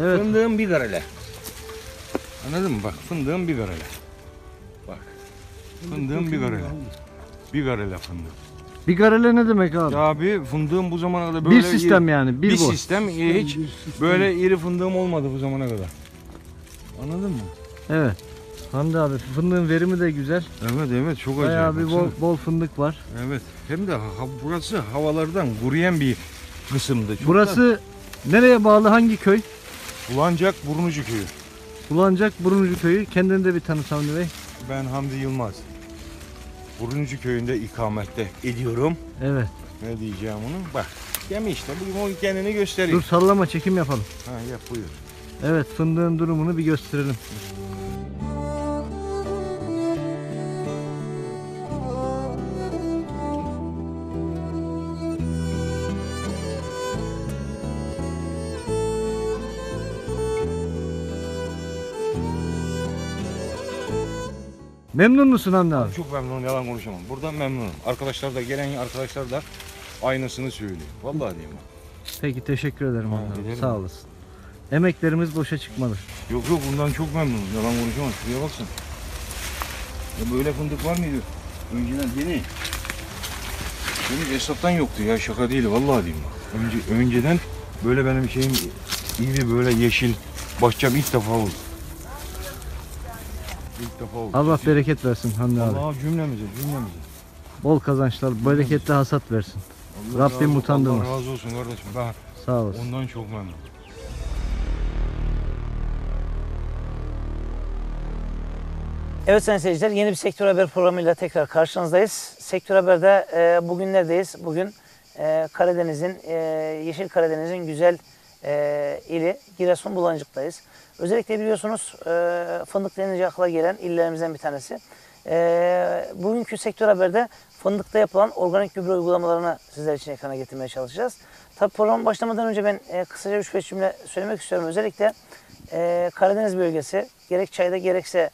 Evet. Fındığın bir karele. Anladın mı? Bak fındığın bir karele. Bak. Fındığın bir karele. Bir karele fındık. Bigarele ne demek abi? Ya abi fındığın bu zamana kadar böyle bir sistem iri- yani. Bir, bir, boy. sistem e, hiç böyle iri fındığım olmadı bu zamana kadar. Anladın mı? Evet. Hamdi abi fındığın verimi de güzel. Evet evet çok Bayağı acayip. bir bol, bol fındık var. Evet. Hem de ha- burası havalardan kuruyan bir kısımdı. Çok Burası nereye bağlı hangi köy? Bulancak Burnucu Köyü. Bulancak Buruncu köyü. Kendini de bir tanıt Hamdi Bey. Ben Hamdi Yılmaz. Burnucu Köyü'nde ikamette ediyorum. Evet. Ne diyeceğim onu? Bak. Gemi işte bugün o kendini gösteriyor. Dur sallama çekim yapalım. Ha yap buyur. Evet fındığın durumunu bir gösterelim. Memnun musun Hamdi abi? Çok memnunum yalan konuşamam. Buradan memnunum. Arkadaşlar da gelen arkadaşlar da aynısını söylüyor. Vallahi diyeyim. bak. Peki teşekkür ederim Ha, Hamdi abi. dilerim. Sağ olasın. Emeklerimiz boşa çıkmadı. Yok yok bundan çok memnunum. Yalan konuşamam. Şuraya baksana. Ya böyle fındık var mıydı? Önceden yeni. Benim Esat'tan yoktu ya şaka değil vallahi diyeyim bak. Önce, önceden böyle benim şeyim iyi böyle yeşil bahçem ilk defa oldu. İlk defa oldu. Allah bereket versin Hamdi abi. Allah cümlemize cümlemize. Bol kazançlar, bereketli hasat versin. Allah Rabbim razı- utandırmaz. Allah razı olsun kardeşim. Ben Sağ olasın. ondan çok memnunum. Evet sayın seyirciler yeni bir Sektör Haber programıyla tekrar karşınızdayız. Sektör Haber'de e, bugün neredeyiz? Bugün e, Karadeniz'in, e, Yeşil Karadeniz'in güzel e, ili Giresun Bulancık'tayız. Özellikle biliyorsunuz e, fındık denince akla gelen illerimizden bir tanesi. E, bugünkü Sektör Haber'de fındıkta yapılan organik gübre uygulamalarını sizler için ekrana getirmeye çalışacağız. Tabii program başlamadan önce ben e, kısaca 3-5 cümle söylemek istiyorum. Özellikle e, Karadeniz bölgesi gerek çayda gerekse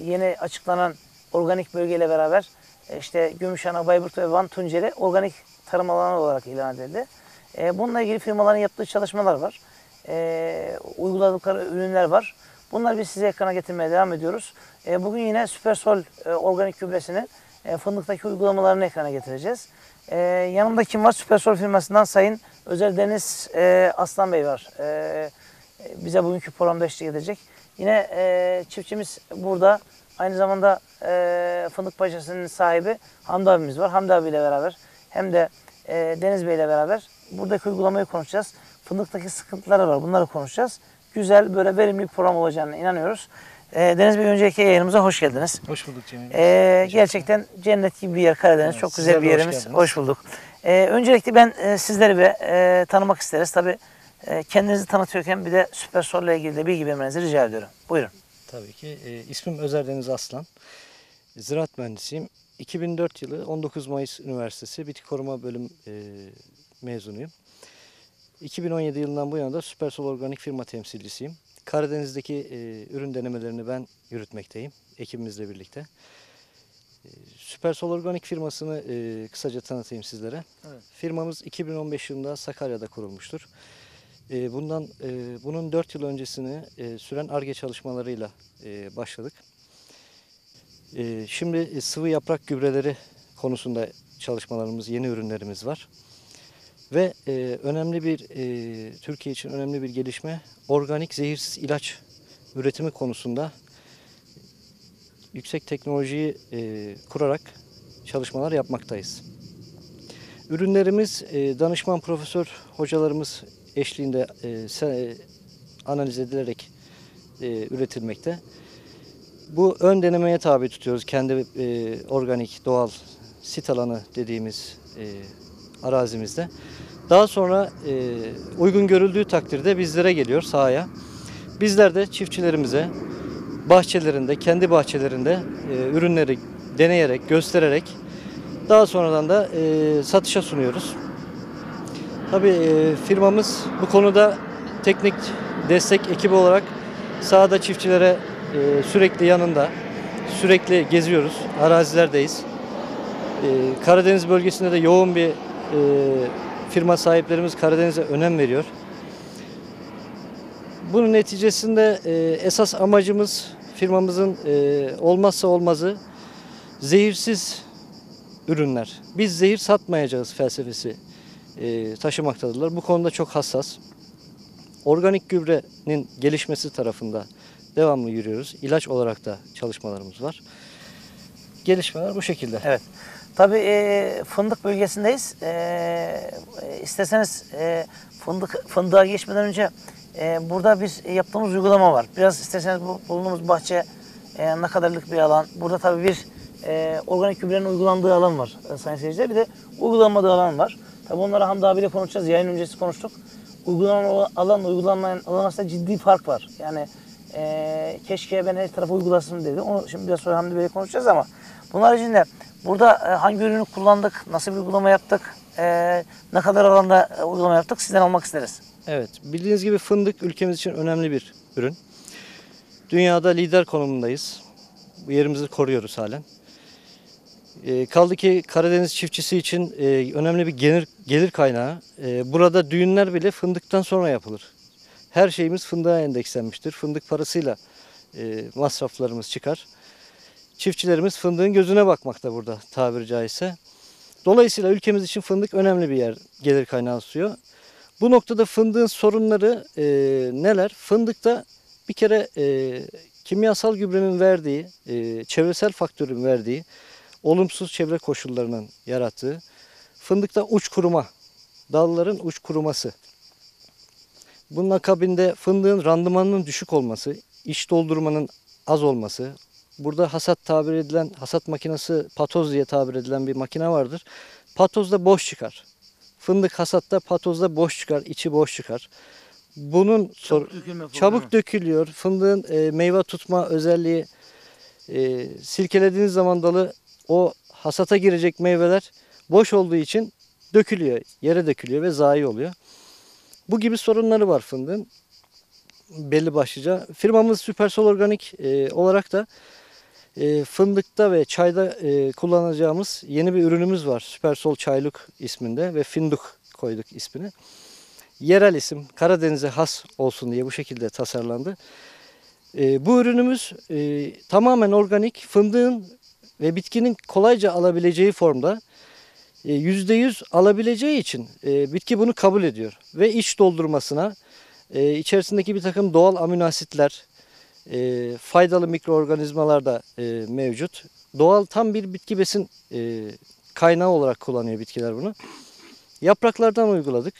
yeni açıklanan organik bölgeyle beraber işte Gümüşhane, Bayburt ve Van Tunceli organik tarım alanı olarak ilan edildi. Bununla ilgili firmaların yaptığı çalışmalar var. E, uyguladıkları ürünler var. Bunları biz size ekrana getirmeye devam ediyoruz. E, bugün yine Süpersol e, organik gübresini e, fındıktaki uygulamalarını ekrana getireceğiz. E, yanımda kim var? Süpersol firmasından Sayın Özel Deniz e, Aslan Bey var. E, bize bugünkü programda eşlik edecek. Yine e, çiftçimiz burada. Aynı zamanda e, Fındık Paşası'nın sahibi Hamdi abimiz var. Hamdi abiyle beraber hem de e, Deniz Bey ile beraber buradaki uygulamayı konuşacağız. Fındıktaki sıkıntılar var. Bunları konuşacağız. Güzel böyle verimli bir program olacağına inanıyoruz. E, Deniz Bey önceki yayınımıza hoş geldiniz. Hoş bulduk Cemil. E, gerçekten cennet gibi bir yer Karadeniz. Evet, Çok güzel bir hoş yerimiz. geldiniz. Hoş bulduk. E, öncelikle ben e, sizleri bir e, tanımak isteriz. Tabii e, kendinizi tanıtıyorken bir de Süpersol ile ilgili de bilgi vermenizi rica ediyorum. Buyurun. Tabii ki. E, ismim Özer Deniz Aslan. Ziraat mühendisiyim. 2004 yılı 19 Mayıs Üniversitesi Bitki Koruma Bölüm e, mezunuyum. 2017 yılından bu yana da Süpersol Organik firma temsilcisiyim. Karadeniz'deki e, ürün denemelerini ben yürütmekteyim ekibimizle birlikte. E, Süpersol Organik firmasını e, kısaca tanıtayım sizlere. Evet. Firmamız 2015 yılında Sakarya'da kurulmuştur. E, bundan e, bunun 4 yıl öncesini e, süren ARGE çalışmalarıyla e, başladık. E, şimdi sıvı yaprak gübreleri konusunda çalışmalarımız, yeni ürünlerimiz var. Ve e, önemli bir e, Türkiye için önemli bir gelişme organik zehirsiz ilaç üretimi konusunda yüksek teknolojiyi e, kurarak çalışmalar yapmaktayız. Ürünlerimiz e, danışman profesör hocalarımız eşliğinde e, e, analiz edilerek e, üretilmekte. Bu ön denemeye tabi tutuyoruz kendi e, organik doğal sit alanı dediğimiz e, arazimizde. Daha sonra e, uygun görüldüğü takdirde bizlere geliyor sahaya. Bizler de çiftçilerimize bahçelerinde, kendi bahçelerinde e, ürünleri deneyerek, göstererek daha sonradan da e, satışa sunuyoruz. Tabii e, firmamız bu konuda teknik destek ekibi olarak sahada çiftçilere e, sürekli yanında, sürekli geziyoruz, arazilerdeyiz. E, Karadeniz bölgesinde de yoğun bir firma sahiplerimiz Karadeniz'e önem veriyor. Bunun neticesinde e, esas amacımız firmamızın e, olmazsa olmazı zehirsiz ürünler. Biz zehir satmayacağız felsefesi e, taşımaktadırlar. Bu konuda çok hassas. Organik gübrenin gelişmesi tarafında devamlı yürüyoruz. İlaç olarak da çalışmalarımız var. Gelişmeler bu şekilde. Evet. Tabii e, fındık bölgesindeyiz. E, e, isterseniz e, fındık fındığa geçmeden önce e, burada bir yaptığımız uygulama var. Biraz isterseniz bu bulunduğumuz bahçe e, ne kadarlık bir alan. Burada tabii bir e, organik gübrenin uygulandığı alan var e, sayın seyirciler. Bir de uygulanmadığı alan var. Tabii onları Hamdi abiyle konuşacağız. Yayın öncesi konuştuk. Uygulanan alanla uygulanmayan alan arasında ciddi fark var. Yani e, keşke ben her tarafa uygulasın dedi. Onu şimdi biraz sonra Hamdi Bey'le konuşacağız ama bunun haricinde burada e, hangi ürünü kullandık, nasıl bir uygulama yaptık, e, ne kadar alanda e, uygulama yaptık sizden almak isteriz. Evet, bildiğiniz gibi fındık ülkemiz için önemli bir ürün. Dünyada lider konumundayız. Yerimizi koruyoruz halen. Kaldı ki Karadeniz çiftçisi için önemli bir gelir, gelir kaynağı. Burada düğünler bile fındıktan sonra yapılır. Her şeyimiz fındığa endekslenmiştir. Fındık parasıyla masraflarımız çıkar. Çiftçilerimiz fındığın gözüne bakmakta burada tabiri caizse. Dolayısıyla ülkemiz için fındık önemli bir yer gelir kaynağı suyu. Bu noktada fındığın sorunları e, neler? Fındıkta bir kere e, kimyasal gübrenin verdiği, e, çevresel faktörün verdiği, olumsuz çevre koşullarının yarattığı, fındıkta uç kuruma, dalların uç kuruması. Bunun akabinde fındığın randımanının düşük olması, iç doldurmanın az olması, burada hasat tabir edilen, hasat makinesi patoz diye tabir edilen bir makine vardır. Patozda boş çıkar. Fındık hasatta patozda boş çıkar, içi boş çıkar. Bunun sor- çabuk dökülüyor. Fındığın e, meyve tutma özelliği e, silkelediğiniz zaman dalı o hasata girecek meyveler boş olduğu için dökülüyor, yere dökülüyor ve zayi oluyor. Bu gibi sorunları var fındığın belli başlıca. Firmamız Süpersol Organik e, olarak da e, fındıkta ve çayda e, kullanacağımız yeni bir ürünümüz var. Süpersol Çayluk isminde ve Finduk koyduk ismini. Yerel isim Karadeniz'e has olsun diye bu şekilde tasarlandı. E, bu ürünümüz e, tamamen organik fındığın ve bitkinin kolayca alabileceği formda e, %100 alabileceği için e, bitki bunu kabul ediyor. Ve iç doldurmasına e, içerisindeki bir takım doğal amino asitler, e, faydalı mikroorganizmalar da e, mevcut. Doğal tam bir bitki besin e, kaynağı olarak kullanıyor bitkiler bunu. Yapraklardan uyguladık.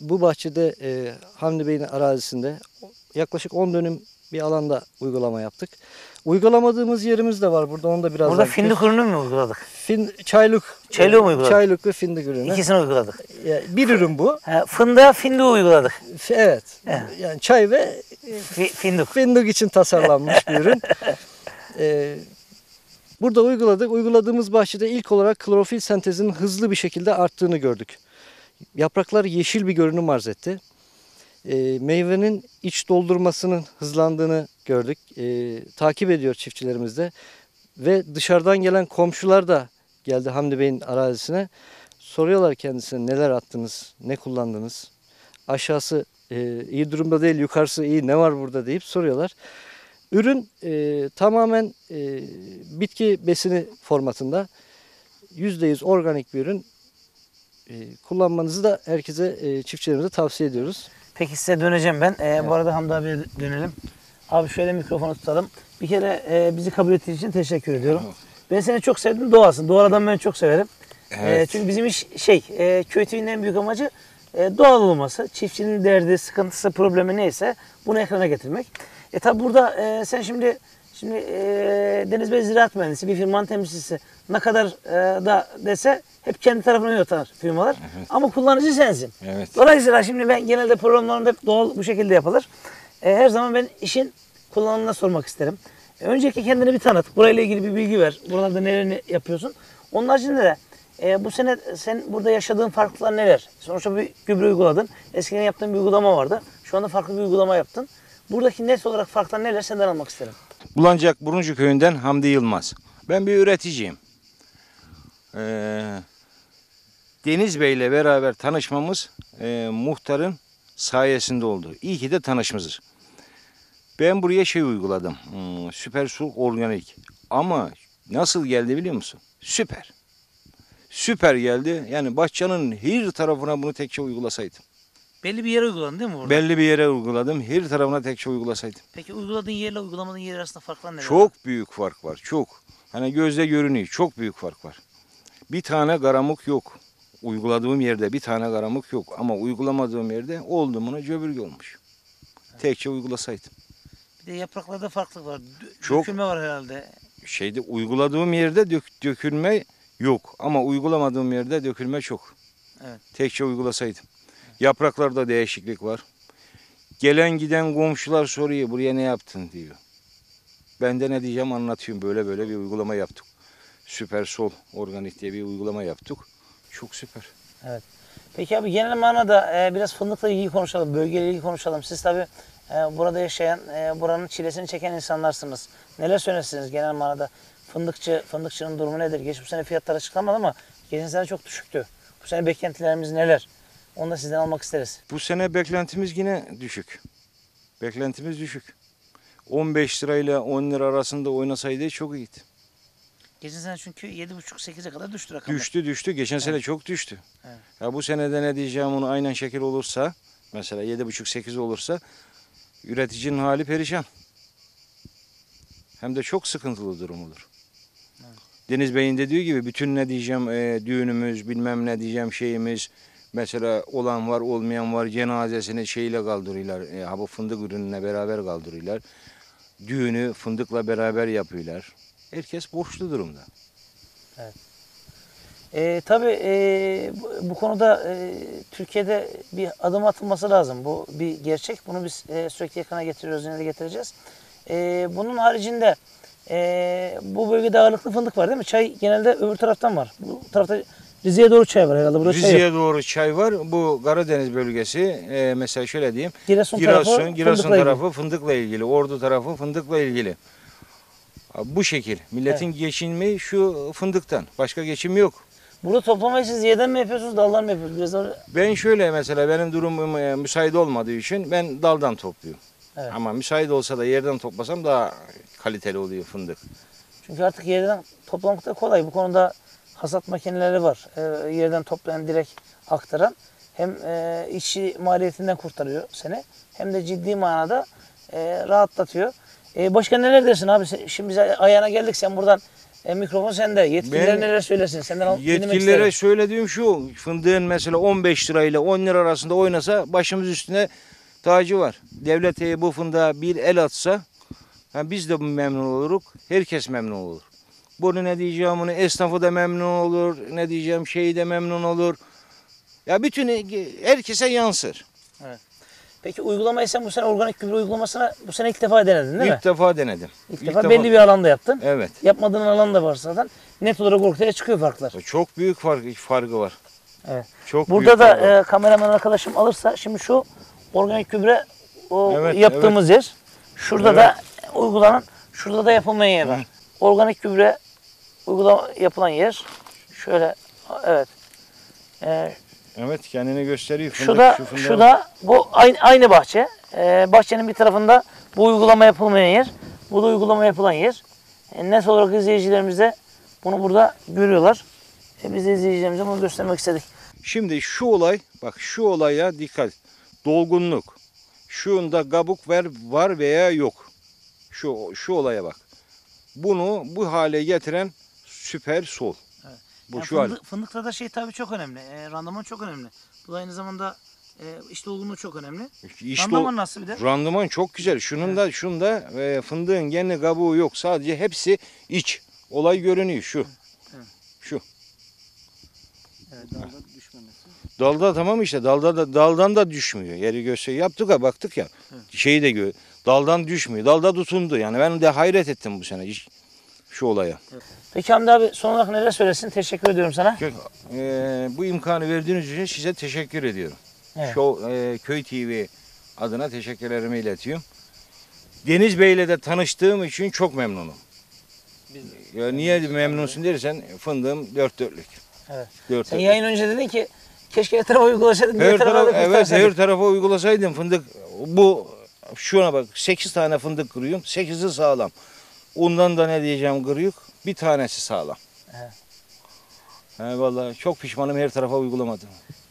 Bu bahçede e, Hamdi Bey'in arazisinde yaklaşık 10 dönüm bir alanda uygulama yaptık. Uygulamadığımız yerimiz de var burada onu da biraz Burada fındık ürünü mü uyguladık? Fin, çayluk. Çaylığı mı uyguladık? Çayluk ve fındık ürünü. İkisini uyguladık. Ya, bir ürün bu. Ha, fındığa fındığı uyguladık. F- Evet. Evet. Yani çay ve Fi- Fındık. fındık için tasarlanmış bir ürün. Ee, burada uyguladık. Uyguladığımız bahçede ilk olarak klorofil sentezinin hızlı bir şekilde arttığını gördük. Yapraklar yeşil bir görünüm arz etti. Ee, meyvenin iç doldurmasının hızlandığını gördük. Ee, takip ediyor çiftçilerimiz de. Ve dışarıdan gelen komşular da geldi Hamdi Bey'in arazisine. Soruyorlar kendisine neler attınız, ne kullandınız. Aşağısı e, iyi durumda değil, yukarısı iyi, ne var burada deyip soruyorlar. Ürün e, tamamen e, bitki besini formatında %100 organik bir ürün. E, kullanmanızı da herkese, e, çiftçilerimize tavsiye ediyoruz. Peki size döneceğim ben. Ee, Bu arada Hamdi abiye dönelim. Abi şöyle mikrofonu tutalım. Bir kere e, bizi kabul ettiğin için teşekkür ediyorum. Ben seni çok sevdim. Doğasın. Doğal adamı ben çok severim. Evet. E, çünkü bizim iş şey, e, köy TV'nin en büyük amacı e, doğal olması. Çiftçinin derdi, sıkıntısı, problemi neyse bunu ekrana getirmek. E tabi burada e, sen şimdi şimdi e, Deniz Bey ziraat mühendisi, bir firmanın temsilcisi ne kadar e, da dese hep kendi tarafına yönetir firmalar. Ama kullanıcı sensin. Evet. Dolayısıyla şimdi ben genelde programlarımda hep doğal bu şekilde yapılır. E, her zaman ben işin kullanımına sormak isterim. E, önceki kendini bir tanıt. Burayla ilgili bir bilgi ver. Buralarda nelerini yapıyorsun. Onun haricinde de e, bu sene sen burada yaşadığın farklılar neler? Sonuçta bir gübre uyguladın. Eskiden yaptığın bir uygulama vardı. Şu anda farklı bir uygulama yaptın. Buradaki net olarak farklar neler senden almak isterim. Bulancak Buruncu köyünden Hamdi Yılmaz. Ben bir üreticiyim. Ee, Deniz Bey ile beraber tanışmamız e, muhtarın sayesinde oldu. İyi ki de tanışmışız. Ben buraya şey uyguladım. Hmm, süper su organik. Ama nasıl geldi biliyor musun? Süper. Süper geldi. Yani bahçenin her tarafına bunu tekçe uygulasaydım. Belli bir yere uyguladın değil mi burada? Belli bir yere uyguladım. Her tarafına tekçe uygulasaydım. Peki uyguladığın yerle uygulamadığın yer arasında farklar neler? Çok büyük fark var. Çok. Hani gözle görünüyor. Çok büyük fark var. Bir tane garamuk yok. Uyguladığım yerde bir tane garamuk yok. Ama uygulamadığım yerde oldu buna cöbürge olmuş. Tekçe uygulasaydım. Bir de yapraklarda farklılık var. Dö- Çok. Dökülme var herhalde. Şeyde uyguladığım yerde dök, dökülme yok. Ama uygulamadığım yerde dökülme çok. Evet. Tekçe uygulasaydım. Yapraklarda değişiklik var. Gelen giden komşular soruyor buraya ne yaptın diyor. Ben de ne diyeceğim anlatıyorum. Böyle böyle bir uygulama yaptık. Süper Sol Organik diye bir uygulama yaptık. Çok süper. Peki abi genel manada e, biraz fındıkla ilgili konuşalım, bölgeyle ilgili konuşalım. Siz tabii e, burada yaşayan, e, buranın çilesini çeken insanlarsınız. Neler söylersiniz genel manada? Fındıkçı, fındıkçının durumu nedir? Geç bu sene fiyatlar açıklanmadı ama geçen sene çok düşüktü. Bu sene beklentilerimiz neler? Onu da sizden almak isteriz. Bu sene beklentimiz yine düşük. Beklentimiz düşük. 15 lirayla 10 lira arasında oynasaydı çok iyiydi. Geçen sene çünkü 7,5-8'e kadar düştü rakamlar. Düştü düştü. Geçen sene çok düştü. Evet. Ya bu senede ne diyeceğim onu aynen şekil olursa mesela 7,5-8 olursa üreticinin hali perişan. Hem de çok sıkıntılı durum olur. Deniz Bey'in dediği gibi bütün ne diyeceğim e, düğünümüz bilmem ne diyeceğim şeyimiz mesela olan var olmayan var cenazesini şeyle kaldırıyorlar. E, ha bu fındık ürününe beraber kaldırıyorlar. Düğünü fındıkla beraber yapıyorlar. Herkes borçlu durumda. E, tabii e, bu, bu konuda e, Türkiye'de bir adım atılması lazım. Bu bir gerçek. Bunu biz e, sürekli yakına getiriyoruz, yine getireceğiz. E, bunun haricinde e, bu bölgede ağırlıklı fındık var değil mi? Çay genelde öbür taraftan var. Bu tarafta Rize'ye doğru çay var herhalde. Burada çay yok. Rize'ye doğru çay var. Bu Karadeniz bölgesi e, mesela şöyle diyeyim. Giresun, Giresun, tarafı Giresun fındıkla ilgili. tarafı fındıkla ilgili. Ordu tarafı fındıkla ilgili. Bu şekil. Milletin geçinmeyi şu fındıktan. Başka geçim yok. Burada toplamayı siz yerden mi yapıyorsunuz, daldan mı yapıyorsunuz? Biraz da- Ben şöyle mesela benim durumum e, müsait olmadığı için ben daldan topluyorum. Evet. Ama müsait olsa da yerden toplasam daha kaliteli oluyor fındık. Çünkü artık yerden toplamak da kolay. Bu konuda hasat makineleri var. Ee, yerden toplayan direkt aktaran. Hem e, işçi maliyetinden kurtarıyor seni. Hem de ciddi manada e, rahatlatıyor. E, başka neler dersin abi? Şimdi biz ayağına geldik. Sen buradan e, mikrofon sende. Yetkililer Ben- neler söylesin? Senden al- Yetkililere söylediğim şu, fındığın mesela 15 lirayla 10 lira arasında oynasa başımız üstüne tacı var. Devlet e, bu fındığa bir el atsa ha, biz de memnun oluruz, herkes memnun olur. Bunu ne diyeceğim onu esnafı da memnun olur, ne diyeceğim şeyi de memnun olur. Ya bütün e, herkese yansır. Peki uygulamayı sen bu sene organik gübre uygulamasına bu sene ilk defa denedin değil mi? İlk defa denedim. İlk, defa, belli bir alanda yaptın. Evet. Yapmadığın alan da var zaten. Net olarak ortaya çıkıyor farklar. Çok büyük fark, farkı var. Evet. Çok Burada da e, kameraman arkadaşım alırsa şimdi şu organik gübre o Evet, yaptığımız yer. Şurada Evet. da uygulanan, şurada da yapılmayan yer var. Organik gübre uygulama yapılan yer. Şöyle evet. E, Evet kendini gösteriyor. şu da şu da bu aynı, aynı bahçe. E, bahçenin bir tarafında bu uygulama yapılmayan yer. Bu da uygulama yapılan yer. E, net olarak izleyicilerimiz de bunu burada görüyorlar. E, biz de izleyicilerimize bunu göstermek istedik. Şimdi şu olay, bak şu olaya dikkat. Dolgunluk. Şunda kabuk ver, var veya yok. Şu şu olaya bak. Bunu bu hale getiren süper sol. Bu Yani şu hal. fındık, fındıkta da şey tabii çok önemli. E, randıman çok önemli. Bu da aynı zamanda e, iş dolgunluğu çok önemli. İşte randıman nasıl bir de? randıman çok güzel. Şunun da şunda e, fındığın kendi kabuğu yok. Sadece hepsi iç. Olay görünüyor şu. Evet. Şu. Evet, dalda düşmemesi. Dalda tamam işte dalda da daldan da düşmüyor. Yeri göster yaptık ha baktık ya. Şeyi de gö daldan düşmüyor. Dalda tutundu. Yani ben de hayret ettim bu sene iş- şu olaya. Peki Hamdi abi son olarak neler söylesin? Teşekkür ediyorum sana. Kö- e, bu imkanı verdiğiniz için size teşekkür ediyorum. Evet. Show, e, Köy TV adına teşekkürlerimi iletiyorum. Deniz Bey'le de tanıştığım için çok memnunum. Ya niye memnunsun dersen fındığım dört dörtlük. Evet. Dört Sen dörtlük. yayın önce dedin ki Keşke her tarafa uygulasaydık. diğer Her tarafa taraf, da evet kurtarsaydık. her tarafa uygulasaydın fındık bu şuna bak 8 tane fındık kırıyorum. 8'i sağlam. Ondan da ne diyeceğim kırıyık. Bir tanesi sağlam. Evet. He vallahi çok pişmanım her tarafa uygulamadım.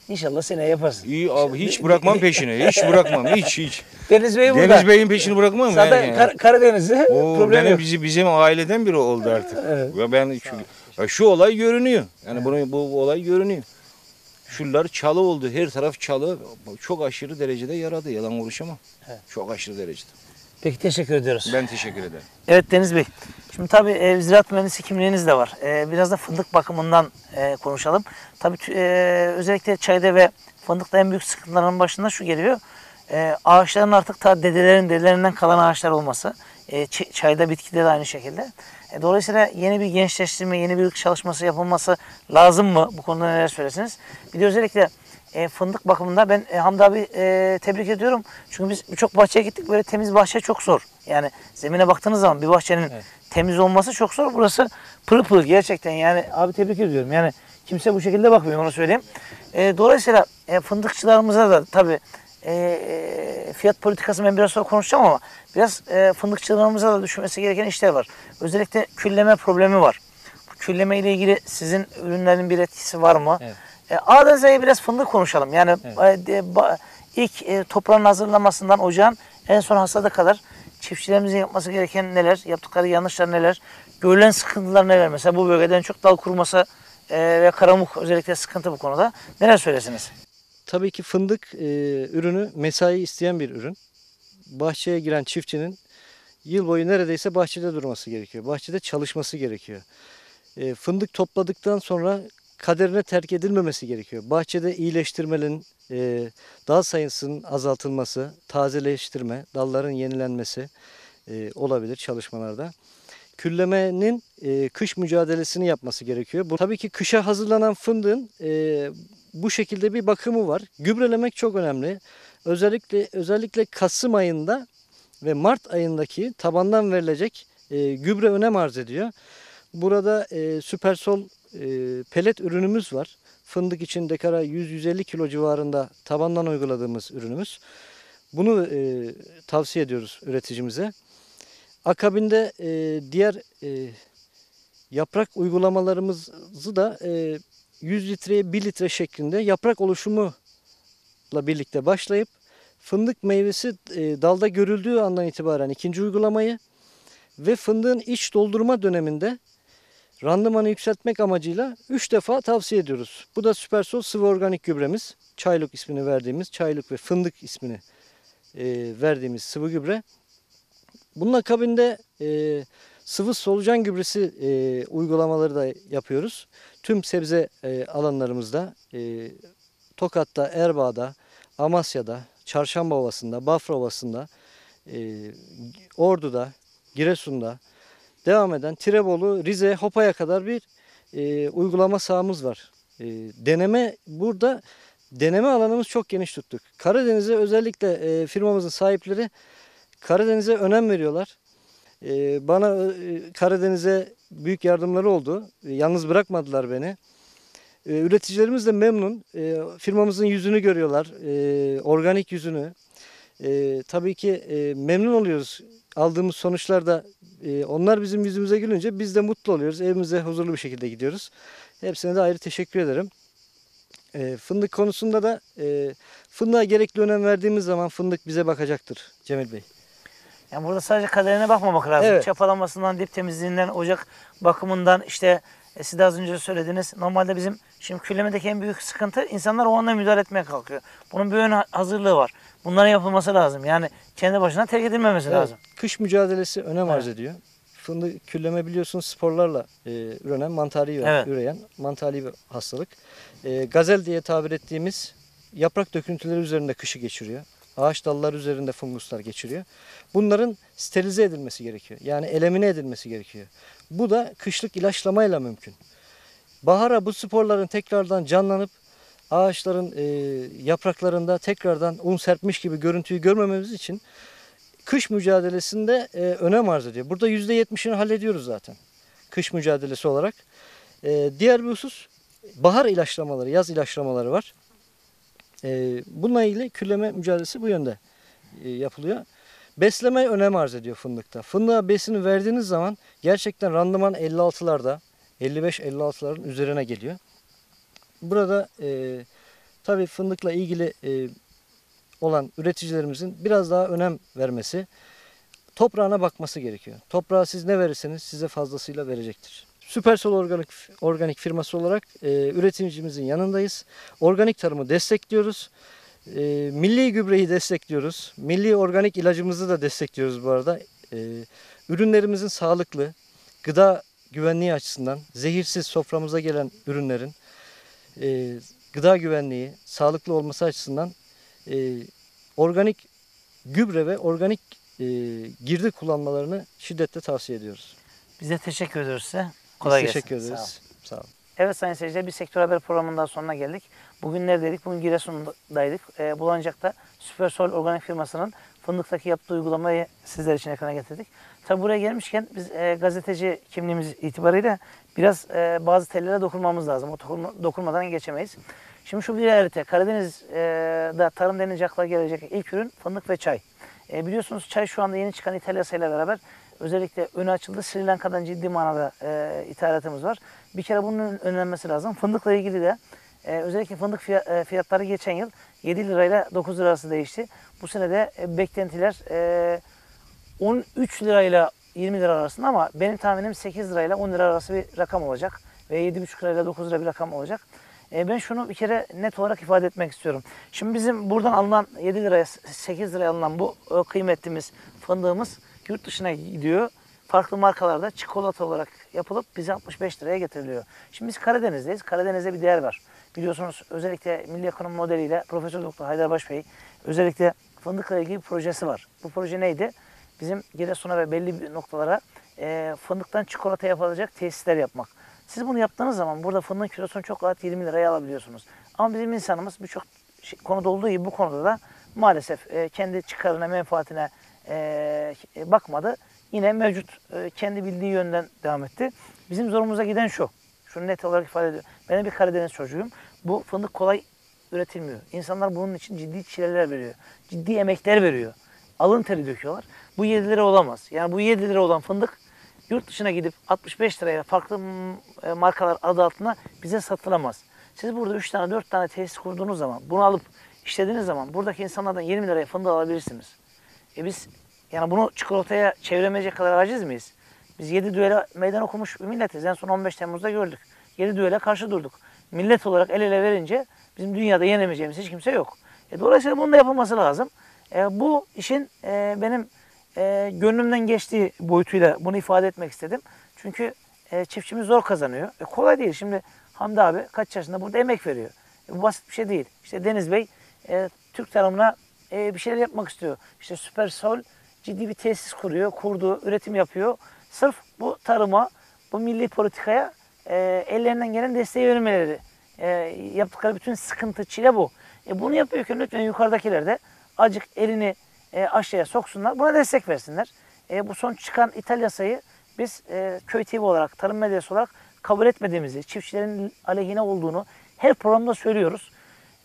İnşallah seneye yaparsın. İyi abi hiç bırakmam peşini. Hiç bırakmam. Hiç hiç. Deniz Bey burada. Deniz Bey'in peşini bırakmam Zaten yani. Kar- Karadeniz'de O problem benim yok. bizi, bizim aileden biri oldu artık. Evet. Ve ben şu, ya şu olay görünüyor. Yani bunu, bu olay görünüyor. Şuralar çalı oldu. Her taraf çalı. Çok aşırı derecede yaradı. Yalan konuşamam. Evet. Çok aşırı derecede. Peki teşekkür ediyoruz. Ben teşekkür ederim. Evet Deniz Bey. Şimdi tabii e, ziraat mühendisi kimliğiniz de var. E, biraz da fındık bakımından e, konuşalım. Tabii e, özellikle çayda ve fındıkta en büyük sıkıntıların başında şu geliyor. E, ağaçların artık ta dedelerin dedelerinden kalan ağaçlar olması. E, çayda bitkide de aynı şekilde. E, dolayısıyla yeni bir gençleştirme, yeni bir çalışması yapılması lazım mı? Bu konuda neler söylersiniz? Bir de özellikle e, fındık bakımında ben e, Hamdi abi e, tebrik ediyorum. Çünkü biz birçok bahçeye gittik. Böyle temiz bahçe çok zor. Yani zemine baktığınız zaman bir bahçenin temiz olması çok zor. Burası pırıl pırıl gerçekten. Yani abi tebrik ediyorum. Yani kimse bu şekilde bakmıyor onu söyleyeyim. E, dolayısıyla e, fındıkçılarımıza da tabii e, e, fiyat politikası ben biraz sonra konuşacağım ama biraz e, fındıkçılarımıza da düşünmesi gereken işler var. Özellikle külleme problemi var. Bu külleme ile ilgili sizin ürünlerin bir etkisi var mı? Evet. E, biraz fındık konuşalım. Yani e, de- ba- ilk e, toprağın hazırlanmasından ocağın en son hasada kadar çiftçilerimizin yapması gereken neler, yaptıkları yanlışlar neler, görülen sıkıntılar neler? Mesela bu bölgeden çok dal kuruması e, ve karamuk özellikle sıkıntı bu konuda. Neler söylesiniz? Tabii ki fındık e, ürünü mesai isteyen bir ürün. Bahçeye giren çiftçinin yıl boyu neredeyse bahçede durması gerekiyor. Bahçede çalışması gerekiyor. E, fındık topladıktan sonra kaderine terk edilmemesi gerekiyor. Bahçede iyileştirmenin, e, dal sayısının azaltılması, tazeleştirme, dalların yenilenmesi e, olabilir çalışmalarda. Küllemenin e, kış mücadelesini yapması gerekiyor. Bu tabii ki kışa hazırlanan fındığın e, bu şekilde bir bakımı var. Gübrelemek çok önemli. Özellikle özellikle Kasım ayında ve Mart ayındaki tabandan verilecek e, gübre önem arz ediyor. Burada e, Süpersol e, pelet ürünümüz var. Fındık için dekara 100-150 kilo civarında tabandan uyguladığımız ürünümüz. Bunu e, tavsiye ediyoruz üreticimize. Akabinde e, diğer e, yaprak uygulamalarımızı da e, 100 litreye 1 litre şeklinde yaprak oluşumuyla birlikte başlayıp fındık meyvesi e, dalda görüldüğü andan itibaren ikinci uygulamayı ve fındığın iç doldurma döneminde randımanı yükseltmek amacıyla 3 defa tavsiye ediyoruz. Bu da Süpersol sıvı organik gübremiz. Çayluk ismini verdiğimiz, çayluk ve fındık ismini e, verdiğimiz sıvı gübre. Bunun akabinde e, sıvı solucan gübresi e, uygulamaları da yapıyoruz. Tüm sebze e, alanlarımızda, e, Tokat'ta, Erbaa'da, Amasya'da, Çarşamba Ovası'nda, Bafra Ovası'nda, e, Ordu'da, Giresun'da devam eden Tirebolu, Rize, Hopa'ya kadar bir e, uygulama sahamız var. E, deneme burada deneme alanımız çok geniş tuttuk. Karadeniz'e özellikle e, firmamızın sahipleri Karadeniz'e önem veriyorlar. E, bana e, Karadeniz'e büyük yardımları oldu. E, yalnız bırakmadılar beni. E, üreticilerimiz de memnun. E, firmamızın yüzünü görüyorlar. E, organik yüzünü. E, tabii ki e, memnun oluyoruz. Aldığımız sonuçlarda e, onlar bizim yüzümüze gülünce biz de mutlu oluyoruz. Evimize huzurlu bir şekilde gidiyoruz. Hepsine de ayrı teşekkür ederim. E, fındık konusunda da e, fındığa gerekli önem verdiğimiz zaman fındık bize bakacaktır Cemil Bey. Yani burada sadece kaderine bakmamak lazım. Evet. Çapalamasından, dip temizliğinden, ocak bakımından işte e, siz de az önce söylediğiniz normalde bizim şimdi küllemedeki en büyük sıkıntı insanlar o anda müdahale etmeye kalkıyor. Bunun bir ön hazırlığı var. Bunların yapılması lazım. Yani kendi başına terk edilmemesi Evet, lazım. Kış mücadelesi önem arz Evet. ediyor. Fındık külleme biliyorsunuz sporlarla e, ürenen, mantali Evet. üreyen mantali bir hastalık. E, gazel diye tabir ettiğimiz yaprak döküntüleri üzerinde kışı geçiriyor. Ağaç dalları üzerinde funguslar geçiriyor. Bunların sterilize edilmesi gerekiyor. Yani elemine edilmesi gerekiyor. Bu da kışlık ilaçlamayla mümkün. Bahara bu sporların tekrardan canlanıp ağaçların e, yapraklarında tekrardan un serpmiş gibi görüntüyü görmememiz için kış mücadelesinde e, önem arz ediyor. Burada %70'ini hallediyoruz zaten kış mücadelesi olarak. E, diğer bir husus bahar ilaçlamaları, yaz ilaçlamaları var. E, bununla ilgili külleme mücadelesi bu yönde e, yapılıyor. Besleme önem arz ediyor fındıkta. Fındığa besini verdiğiniz zaman gerçekten randıman 56'larda, 55-56'ların üzerine geliyor. Burada e, tabii fındıkla ilgili e, olan üreticilerimizin biraz daha önem vermesi, toprağına bakması gerekiyor. Toprağa siz ne verirseniz size fazlasıyla verecektir. Süpersol Organik, Organik firması olarak e, üreticimizin yanındayız. Organik tarımı destekliyoruz. E, milli gübreyi destekliyoruz. Milli organik ilacımızı da destekliyoruz bu arada. E, ürünlerimizin sağlıklı, gıda güvenliği açısından zehirsiz soframıza gelen ürünlerin e, gıda güvenliği, sağlıklı olması açısından e, organik gübre ve organik e, girdi kullanmalarını şiddetle tavsiye ediyoruz. Biz de teşekkür ediyoruz size. Biz Kolay gelsin. teşekkür Sağ olun. ederiz. Sağ olun. Evet sayın seyirciler bir sektör haber programından sonuna geldik. Bugün neredeydik? Bugün Giresun'daydık. Ee, Bulancak'ta Süpersol Organik firmasının fındıktaki yaptığı uygulamayı sizler için ekrana getirdik. Tabi buraya gelmişken biz e, gazeteci kimliğimiz itibariyle biraz e, bazı tellere dokunmamız lazım. O dokunma- dokunmadan geçemeyiz. Şimdi şu bir realite. Karadeniz'de tarım denilince akla gelecek ilk ürün fındık ve çay. E, biliyorsunuz çay şu anda yeni çıkan İtalya ile beraber özellikle önü açıldı. Sri Lanka'dan ciddi manada e, ithalatımız var. Bir kere bunun önlenmesi lazım. Fındıkla ilgili de e, özellikle fındık e, fiyatları geçen yıl 7 lirayla 9 lira arası değişti. Bu sene de e, beklentiler e, 13 lirayla 20 lira arasında ama benim tahminim 8 lirayla 10 lira arası bir rakam olacak. Ve 7,5 lirayla 9 lira bir rakam olacak. E, ben şunu bir kere net olarak ifade etmek istiyorum. Şimdi bizim buradan alınan 7 liraya 8 liraya alınan bu e, kıymetlimiz fındığımız yurt dışına gidiyor. Farklı markalarda çikolata olarak yapılıp bize 65 liraya getiriliyor. Şimdi biz Karadeniz'deyiz. Karadeniz'de bir değer var. Biliyorsunuz özellikle Milli Ekonomi modeliyle Profesör Doktor Haydar Baş Bey özellikle fındıkla ilgili bir projesi var. Bu proje neydi? Bizim Giresun'a ve belli noktalara e, fındıktan çikolata yapılacak tesisler yapmak. Siz bunu yaptığınız zaman burada fındığın kilosunu çok rahat 20 liraya alabiliyorsunuz. Ama bizim insanımız birçok şey- konuda olduğu gibi bu konuda da maalesef e, kendi çıkarına, menfaatine e, bakmadı. Yine mevcut e, kendi bildiği yönden devam etti. Bizim zorumuza giden şu. Şunu net olarak ifade ediyorum. Ben bir Karadeniz çocuğuyum. Bu fındık kolay üretilmiyor. İnsanlar bunun için ciddi çileler veriyor. Ciddi emekler veriyor. Alın teri döküyorlar. Bu 7 lira olamaz. Yani bu 7 lira olan fındık yurt dışına gidip 65 liraya farklı e, markalar adı altında bize satılamaz. Siz burada 3 tane 4 tane tesis kurduğunuz zaman bunu alıp işlediğiniz zaman buradaki insanlardan 20 liraya fındık alabilirsiniz. E biz yani bunu çikolataya çeviremeyecek kadar aciz miyiz? Biz 7 düele meydan okumuş bir milletiz. En son 15 Temmuz'da gördük. 7 düele karşı durduk. Millet olarak el ele verince bizim dünyada yenemeyeceğimiz hiç kimse yok. E dolayısıyla bunun da yapılması lazım. E, bu işin e, benim e, gönlümden geçtiği boyutuyla bunu ifade etmek istedim. Çünkü e, çiftçimiz zor kazanıyor. E, kolay değil. Şimdi Hamdi abi kaç yaşında burada emek veriyor. E, bu basit bir şey değil. İşte Deniz Bey e, Türk tarımına e, bir şeyler yapmak istiyor. İşte Süpersol ciddi bir tesis kuruyor, kurdu, üretim yapıyor. Sırf bu tarıma, bu milli politikaya e, ellerinden gelen desteği vermeleri. E, yaptıkları bütün sıkıntı, çile bu. E, bunu yapıyorken lütfen yukarıdakiler de acık elini e, aşağıya soksunlar. Buna destek versinler. E, bu son çıkan ithal yasayı biz e, köy TV olarak, tarım medyası olarak kabul etmediğimizi, çiftçilerin aleyhine olduğunu her programda söylüyoruz.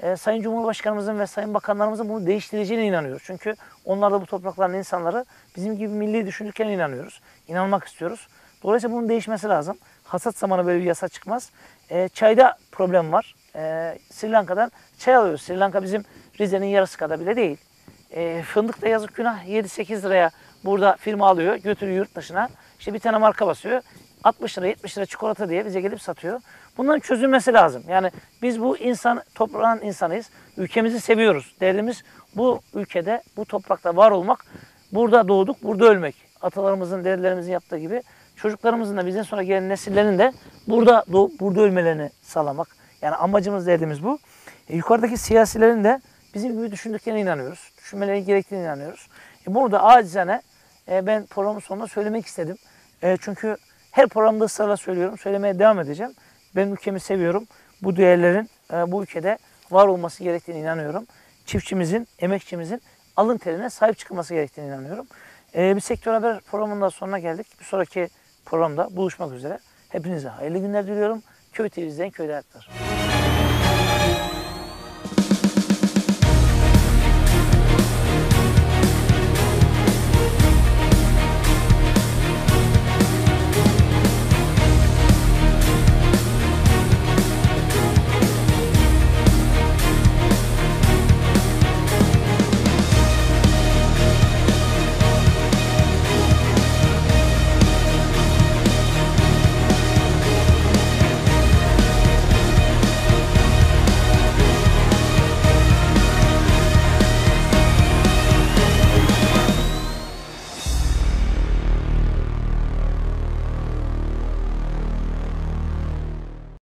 E, Sayın Cumhurbaşkanımızın ve Sayın Bakanlarımızın bunu değiştireceğine inanıyoruz. Çünkü onlar da bu toprakların insanları bizim gibi milli düşünürken inanıyoruz. İnanmak istiyoruz. Dolayısıyla bunun değişmesi lazım. Hasat zamanı böyle bir yasa çıkmaz. E, çayda problem var. E, Sri Lanka'dan çay alıyoruz. Sri Lanka bizim Rize'nin yarısı kadar bile değil. E, fındık da yazık günah 7-8 liraya burada firma alıyor, götürüyor yurt dışına. İşte bir tane marka basıyor. 60 lira 70 lira çikolata diye bize gelip satıyor. Bunların çözülmesi lazım. Yani biz bu insan toprağın insanıyız. Ülkemizi seviyoruz. Derdimiz bu ülkede, bu toprakta var olmak. Burada doğduk, burada ölmek. Atalarımızın, dedelerimizin yaptığı gibi çocuklarımızın da bizden sonra gelen nesillerin de burada doğup burada ölmelerini sağlamak. Yani amacımız, derdimiz bu. E, yukarıdaki siyasilerin de bizim gibi düşündüklerine inanıyoruz. Düşünmeleri gerektiğine inanıyoruz. E, bunu da acizane e, ben programın sonunda söylemek istedim. E, çünkü her programda ısrarla söylüyorum. Söylemeye devam edeceğim. Ben ülkemi seviyorum. Bu değerlerin e, bu ülkede var olması gerektiğine inanıyorum. Çiftçimizin, emekçimizin alın terine sahip çıkılması gerektiğine inanıyorum. E, bir sektör haber programının sonuna geldik. Bir sonraki programda buluşmak üzere. Hepinize hayırlı günler diliyorum. Köy TV'den köyde hayatlar.